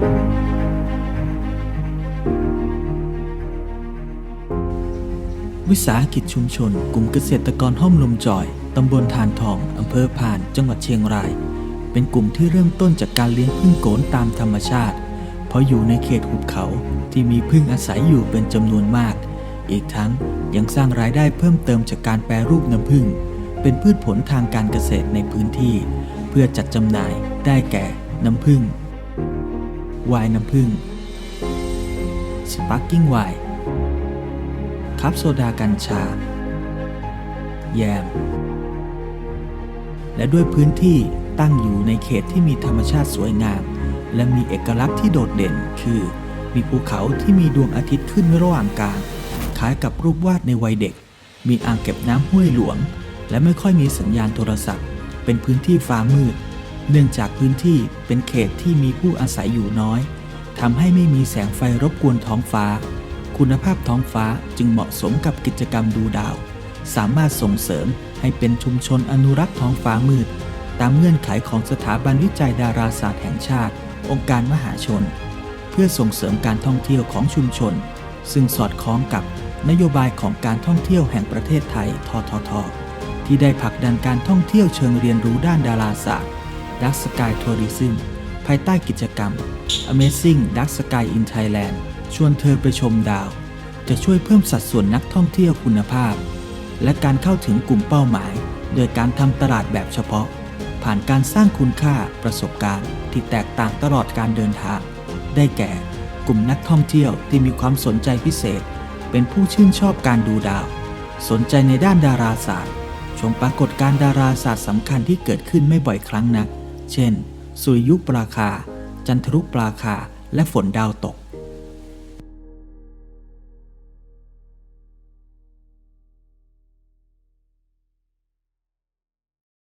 วิสาหกิจชุมชน กลุ่มเกษตรกรห้อมลมจอย ตำบลทานทอง อำเภอพาน จังหวัดเชียงราย เป็นกลุ่มที่เริ่มต้นจากการเลี้ยงพึ่งโกนตามธรรมชาติ เพราะอยู่ในเขตหุบเขาที่มีพึ่งอาศัยอยู่เป็นจำนวนมาก อีกทั้งยังสร้างรายได้เพิ่มเติมจากการแปรรูปน้ำพึ่ง เป็นพืชผลทางการเกษตรในพื้นที่ เพื่อจัดจำหน่ายได้แก่น้ำพึ่ง ไวน์น้ำผึ้งสปาร์กิ้งไวน์คัพโซดากัญชา แยม และด้วยพื้นที่ตั้งอยู่ในเขตที่มีธรรมชาติสวยงาม และมีเอกลักษณ์ที่โดดเด่นคือ มีภูเขาที่มีดวงอาทิตย์ขึ้นระหว่างกลาง คล้ายกับรูปวาดในวัยเด็ก มีอ่างเก็บน้ำห้วยหลวง และไม่ค่อยมีสัญญาณโทรศัพท์ เป็นพื้นที่ฟ้ามืด เนื่องจากพื้นที่เป็นเขตที่มีผู้อาศัยอยู่น้อยทำให้ไม่มีแสงไฟรบกวนท้องฟ้า คุณภาพท้องฟ้าจึงเหมาะสมกับกิจกรรมดูดาว สามารถส่งเสริมให้เป็นชุมชนอนุรักษ์ท้องฟ้ามืด ตามเงื่อนไขของสถาบันวิจัยดาราศาสตร์แห่งชาติ องค์การมหาชน เพื่อส่งเสริมการท่องเที่ยวของชุมชน ซึ่งสอดคล้องกับนโยบายของการท่องเที่ยวแห่งประเทศไทยทททที่ได้ผลักดันการท่องเที่ยวเชิงเรียนรู้ด้านดาราศาสตร์ Dark Sky Tourism ภายใต้กิจกรรม Amazing Dark Sky in Thailand ชวนเธอไปชมดาว จะช่วยเพิ่มสัดส่วนนักท่องเที่ยวคุณภาพ และการเข้าถึงกลุ่มเป้าหมาย โดยการทำตลาดแบบเฉพาะ ผ่านการสร้างคุณค่าประสบการณ์ ที่แตกต่างตลอดการเดินทาง ได้แก่ กลุ่มนักท่องเที่ยวที่มีความสนใจพิเศษ เป็นผู้ชื่นชอบการดูดาว สนใจในด้านดาราศาสตร์ชมปรากฏการณ์ดาราศาสตร์สำคัญที่เกิดขึ้นไม่บ่อยครั้งนัก เช่น สุริยุปราคา จันทรุปราคา และฝนดาวตก